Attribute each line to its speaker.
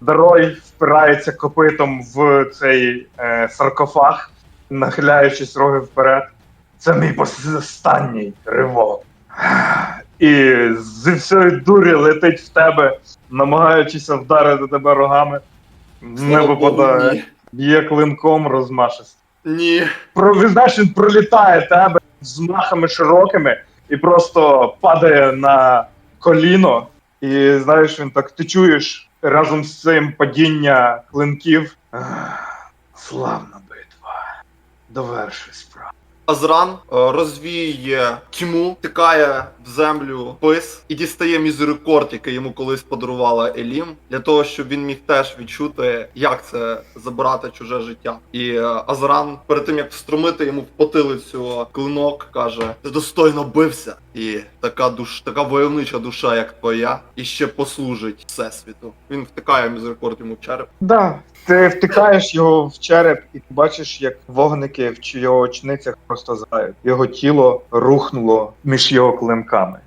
Speaker 1: Дарой впирається копитом в цей е, саркофаг, нахиляючись роги вперед. Це мій останній ривок. І зі всієї дурі летить в тебе, намагаючись вдарити тебе рогами. Не випадає. Б'є клинком розмашисто.
Speaker 2: Ні.
Speaker 1: Про знаєш, він пролітає тебе з махами широкими і просто падає на коліно. І знаєш, він так ти чуєш разом з цим падіння клинків. Ах, Славна битва. Доверши справу.
Speaker 2: Азран е, розвіює тьму, тикає в землю пис і дістає мізерикорд, який йому колись подарувала Елім, для того, щоб він міг теж відчути, як це забирати чуже життя. І е, Азран, перед тим як встромити йому в потилицю клинок, каже: Ти достойно бився, і така душ, така войовнича душа, як твоя, і ще послужить всесвіту. Він втикає мізерикорд йому в череп.
Speaker 1: Да. Ти втикаєш його в череп і бачиш, як вогники в його очницях просто згають. Його тіло рухнуло між його клинками.